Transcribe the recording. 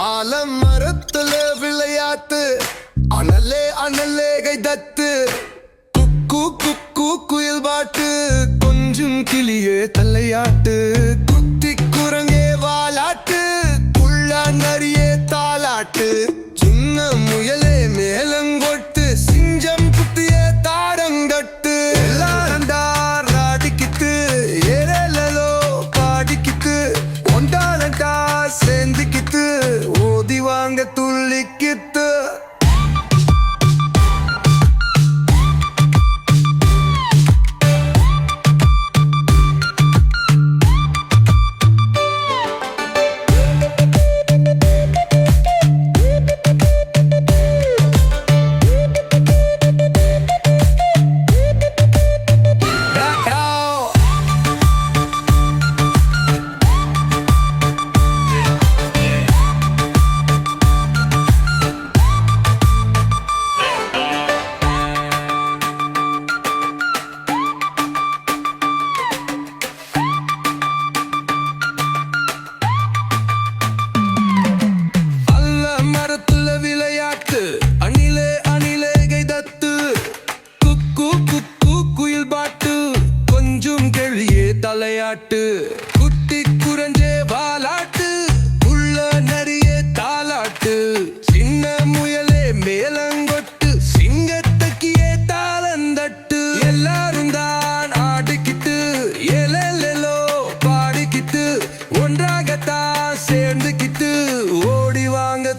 ஆலம் மரத்துல விளையாட்டு. அனலே அனலே கைதத்து குக்கு குக்கு குயில் பாட்டு. கொஞ்சம் கிளியே தலையாட்டு. குத்தி புத்தி வாங்க துள்ளிக்கித்து விளையாட்டு. குத்தி குறைஞ்சே வாலாட்டு உள்ள நரிய தாலாட்டு. சின்ன முயலே மேலங்கொட்டு சிங்கத்துக்கியே தாளந்தட்டு எல்லாரும் தான் ஆடிக்கிட்டு எலோ பாடிக்கிட்டு ஒன்றாகத்தான் சேர்ந்துக்கிட்டு ஓடி வாங்க